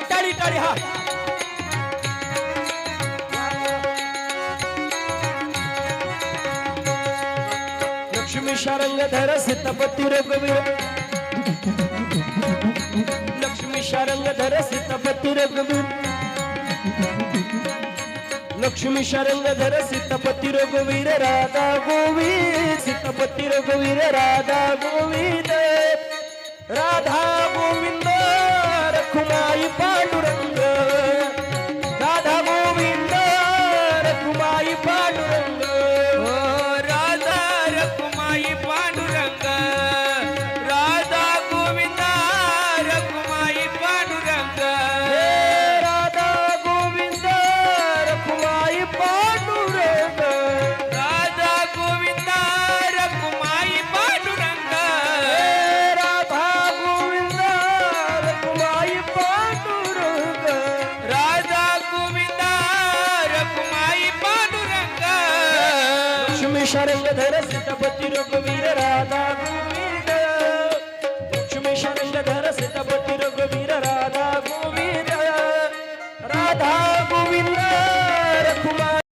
जोरदारी टाळी हा। लक्ष्मी शारंगधर सीतापती रघुवीर लक्ष्मी शारंगधर सीतापती रघुवीर लक्ष्मी शारंगधर सीतापती रघुवीर राधा गोविंद, सीतापती रघुवीर राधा गोविंद। शरणधर सितपति रघुवीर राधा गोविंद लक्ष्मी शरणधर सितपति रघुवीर राधा गोविंद राधा गोविंद